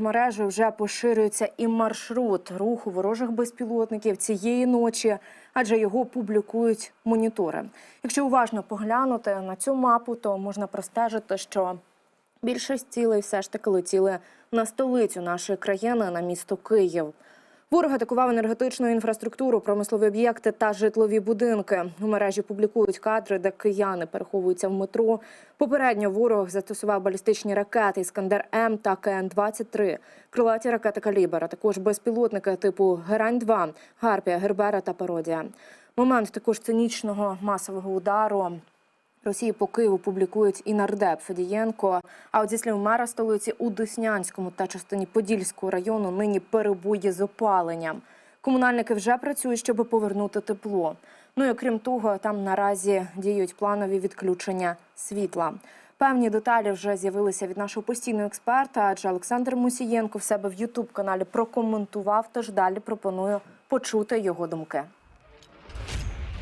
Мережею вже поширюється і маршрут руху ворожих безпілотників цієї ночі, адже його публікують монітори. Якщо уважно поглянути на цю мапу, то можна простежити, що більшість цілей все ж таки летіли на столицю нашої країни, на місто Київ. Ворог атакував енергетичну інфраструктуру, промислові об'єкти та житлові будинки. У мережі публікують кадри, де кияни переховуються в метро. Попередньо ворог застосував балістичні ракети Іскандер М та КН-23, крилаті ракети «Калібр», а також безпілотники типу Герань-2, Гарпія, Гербера та Пародія. Момент також цинічного масового удару Росії по Києву публікують і нардеп Федієнко. А от зі слів мера столиці у Деснянському та частині Подільського району нині перебої з опаленням. Комунальники вже працюють, щоб повернути тепло. Ну і окрім того, там наразі діють планові відключення світла. Певні деталі вже з'явилися від нашого постійного експерта, адже Олександр Мусієнко в себе в Ютуб каналі прокоментував. Тож далі пропоную почути його думки.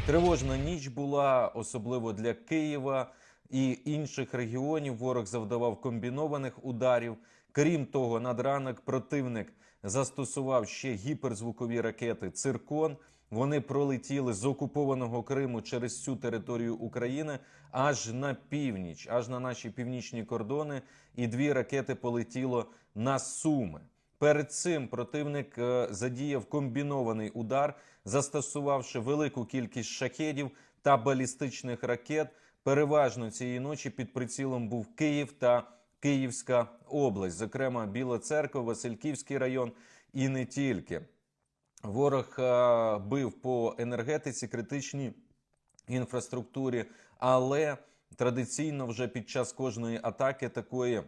Тривожна ніч була, особливо для Києва і інших регіонів. Ворог завдавав комбінованих ударів. Крім того, над ранок противник застосував ще гіперзвукові ракети Циркон. Вони пролетіли з окупованого Криму через всю територію України аж на північ, аж на наші північні кордони. І дві ракети полетіло на Суми. Перед цим противник е, задіяв комбінований удар, застосувавши велику кількість шахедів та балістичних ракет. Переважно цієї ночі під прицілом був Київ та Київська область, зокрема Біла Церква, Васильківський район і не тільки. Ворог е, бив по енергетиці, критичній інфраструктурі, але традиційно вже під час кожної атаки такої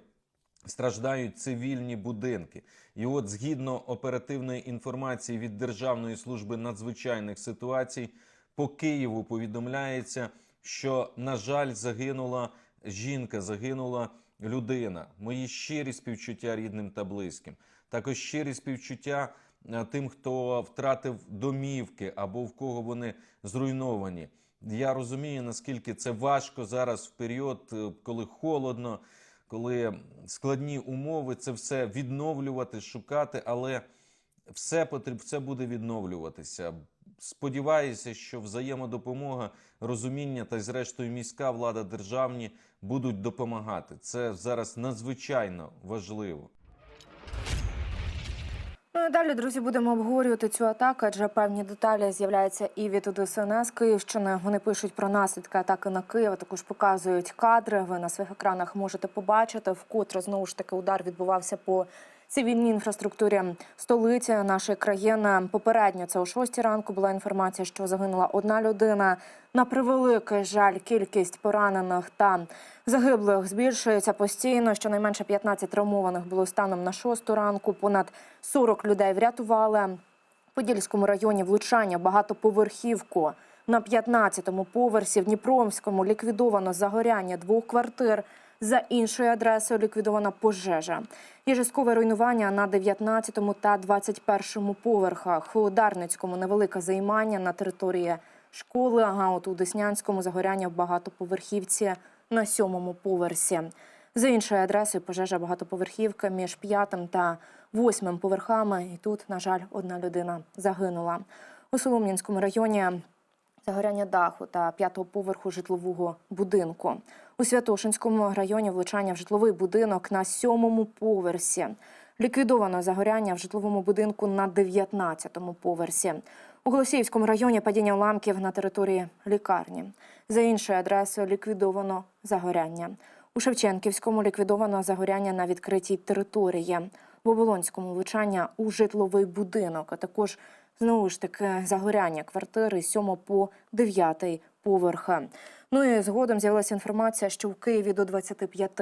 страждають цивільні будинки. І от згідно оперативної інформації від Державної служби надзвичайних ситуацій, по Києву повідомляється, що, на жаль, загинула жінка, загинула людина. Мої щирі співчуття рідним та близьким. Також щирі співчуття е, тим, хто втратив домівки або в кого вони зруйновані. Я розумію, наскільки це важко зараз в період, е, коли холодно, коли складні умови, це все відновлювати, шукати, але все потріб, все буде відновлюватися. Сподіваюся, що взаємодопомога, розуміння та, зрештою, міська влада державні будуть допомагати. Це зараз надзвичайно важливо. Ну і далі, друзі, будемо обговорювати цю атаку, адже певні деталі з'являються і від ДСНС Київщини. Вони пишуть про наслідки атаки на Київ. Також показують кадри. Ви на своїх екранах можете побачити, вкотре знову ж таки удар відбувався по цивільній інфраструктурі столиці нашої країни. Попередньо це о 6 ранку була інформація, що загинула одна людина. На превеликий жаль, кількість поранених та загиблих збільшується постійно. Щонайменше 15 травмованих було станом на 6 ранку. Понад 40 людей врятували. В Подільському районі влучання багатоповерхівку. На 15-му поверсі в Дніпровському ліквідовано загоряння двох квартир. За іншою адресою ліквідована пожежа. Є часткове руйнування на 19-му та 21-му поверхах. У Дарницькому невелике займання на території школи. А от у Деснянському загоряння в багатоповерхівці на сьомому поверсі. За іншою адресою пожежа багатоповерхівка між п'ятим та восьмим поверхами. І тут, на жаль, одна людина загинула. У Солом'янському районі загоряння даху та п'ятого поверху житлового будинку. У Святошинському районі влучання в житловий будинок на сьомому поверсі. Ліквідовано загоряння в житловому будинку на 19-му поверсі. У Голосіївському районі падіння уламків на території лікарні. За іншою адресою ліквідовано загоряння. У Шевченківському ліквідовано загоряння на відкритій території. В Оболонському влучання у житловий будинок, а також знову ж таки загоряння квартири з 7 по 9 поверхи. Ну і згодом з'явилася інформація, що в Києві до 25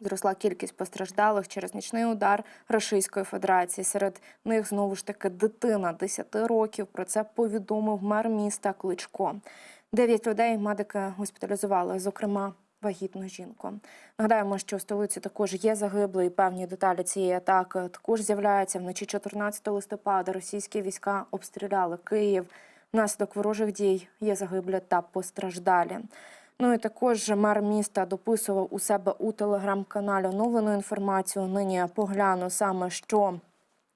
зросла кількість постраждалих через нічний удар Російської Федерації. Серед них знову ж таки дитина 10 років. Про це повідомив мер міста Кличко. Дев'ять людей медики госпіталізували, зокрема. Вагітну жінку. Нагадаємо, що в столиці також є загиблі, і певні деталі цієї атаки також з'являються. Вночі 14 листопада російські війська обстріляли Київ. Внаслідок ворожих дій є загиблі та постраждалі. Ну і також мер міста дописував у себе у телеграм-каналі оновлену інформацію. Нині погляну саме що.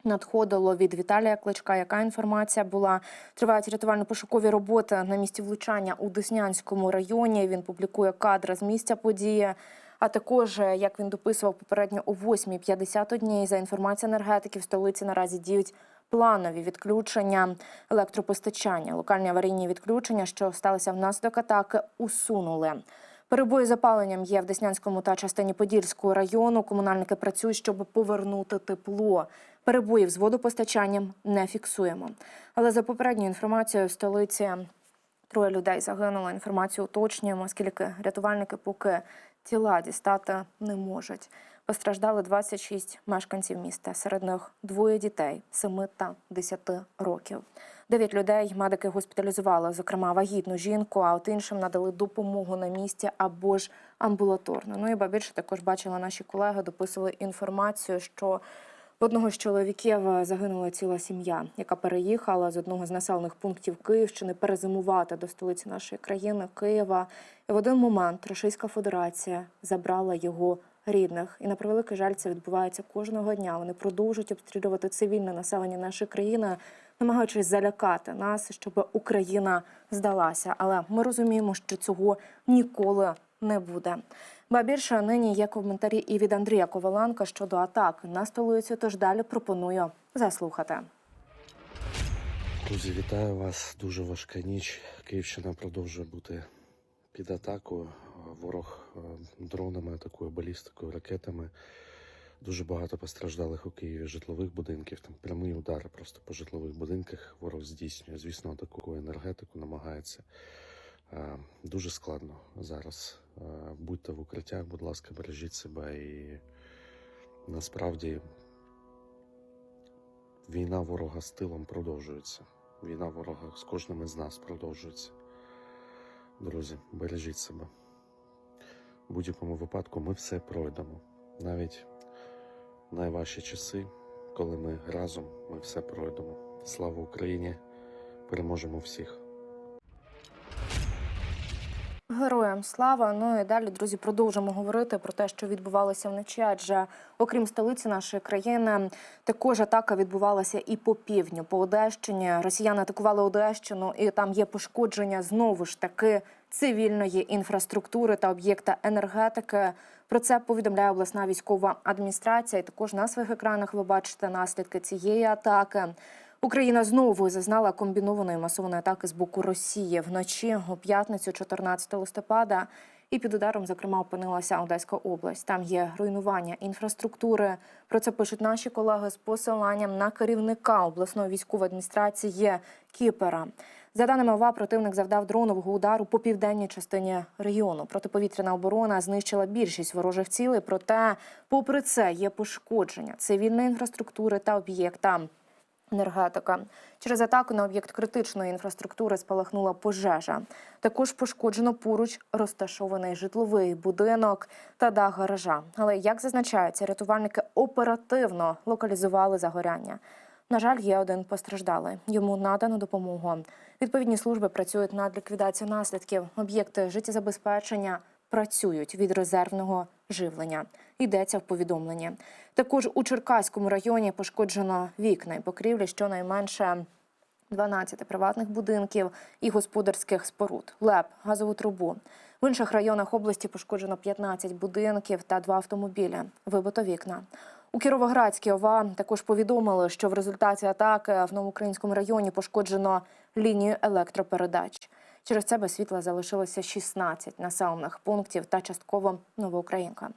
Надходило від Віталія Кличка. Яка інформація була? Тривають рятувально-пошукові роботи на місці влучання у Деснянському районі. Він публікує кадри з місця події. А також, е, як він дописував попередньо о 8.51, за інформацією енергетиків, в столиці наразі діють планові відключення електропостачання. Локальні аварійні відключення, що сталися внаслідок атаки, усунули. Перебої з опаленням є в Деснянському та частині Подільського району. Комунальники працюють, щоб повернути тепло. Перебоїв з водопостачанням не фіксуємо. Але за попередньою інформацією в столиці троє людей загинуло. Інформацію уточнюємо, оскільки рятувальники поки тіла дістати не можуть. Постраждали 26 мешканців міста. Серед них двоє дітей 7 та 10 років. Дев'ять людей медики госпіталізували, зокрема вагітну жінку, а от іншим надали допомогу на місці або ж амбулаторно. Ну і ба більше також бачила наші колеги, дописували інформацію, що в одного з чоловіків загинула ціла сім'я, яка переїхала з одного з населених пунктів Київщини перезимувати до столиці нашої країни Києва. І в один момент Російська Федерація забрала його рідних. І на превеликий жаль, це відбувається кожного дня. Вони продовжують обстрілювати цивільне населення нашої країни, намагаючись залякати нас, щоб Україна здалася. Але ми розуміємо, що цього ніколи не буде. Ба більше нині є коментарі і від Андрія Коваленка щодо атак на столицю. Тож далі пропоную заслухати. Друзі, вітаю вас. Дуже важка ніч. Київщина продовжує бути під атакою. Ворог е, дронами атакує балістикою, ракетами. Дуже багато постраждалих у Києві житлових будинків. Там прямі удари просто по житлових будинках. Ворог здійснює. Звісно, атакує енергетику, намагається. Е, Дуже складно зараз. Е, Будьте в укриттях, будь ласка, бережіть себе і насправді Війна ворога з тилом продовжується. Війна ворога з кожним із нас продовжується. Друзі, бережіть себе. В будь-якому випадку ми все пройдемо. Навіть найважчі часи, коли ми разом, ми все пройдемо. Слава Україні! Переможемо всіх! Героям слава. Ну і далі, друзі, продовжимо говорити про те, що відбувалося вночі. Адже окрім столиці нашої країни, також атака відбувалася і по півдню, по Одещині. Росіяни атакували Одещину, і там є пошкодження знову ж таки цивільної інфраструктури та об'єкта енергетики. Про це повідомляє обласна військова адміністрація. І також на своїх екранах ви бачите наслідки цієї атаки. Україна знову зазнала комбінованої масованої атаки з боку Росії вночі у п'ятницю, 14 листопада. І під ударом, зокрема, опинилася Одеська область. Там є руйнування інфраструктури. Про це пишуть наші колеги з посиланням на керівника обласної військової адміністрації Кіпера. За даними ОВА, противник завдав дронового удару по південній частині регіону. Протиповітряна оборона знищила більшість ворожих цілей. Проте, попри це, є пошкодження цивільної інфраструктури та об'єкта енергетика. Через атаку на об'єкт критичної інфраструктури спалахнула пожежа. Також пошкоджено поруч розташований житловий будинок та дах гаража. Але як зазначається, рятувальники оперативно локалізували загоряння. На жаль, є один постраждалий. Йому надано допомогу. Відповідні служби працюють над ліквідацією наслідків. Об'єкти життєзабезпечення працюють від резервного живлення. Йдеться в повідомленні. Також у Черкаському районі пошкоджено вікна і покрівлі щонайменше 12 приватних будинків і господарських споруд, ЛЕП, газову трубу. В інших районах області пошкоджено 15 будинків та два автомобілі. Вибито вікна. У Кіровоградській ОВА також повідомили, що в результаті атаки в новоукраїнському районі пошкоджено лінію електропередач. Через це без світла залишилося 16 населених пунктів та частково новоукраїнка.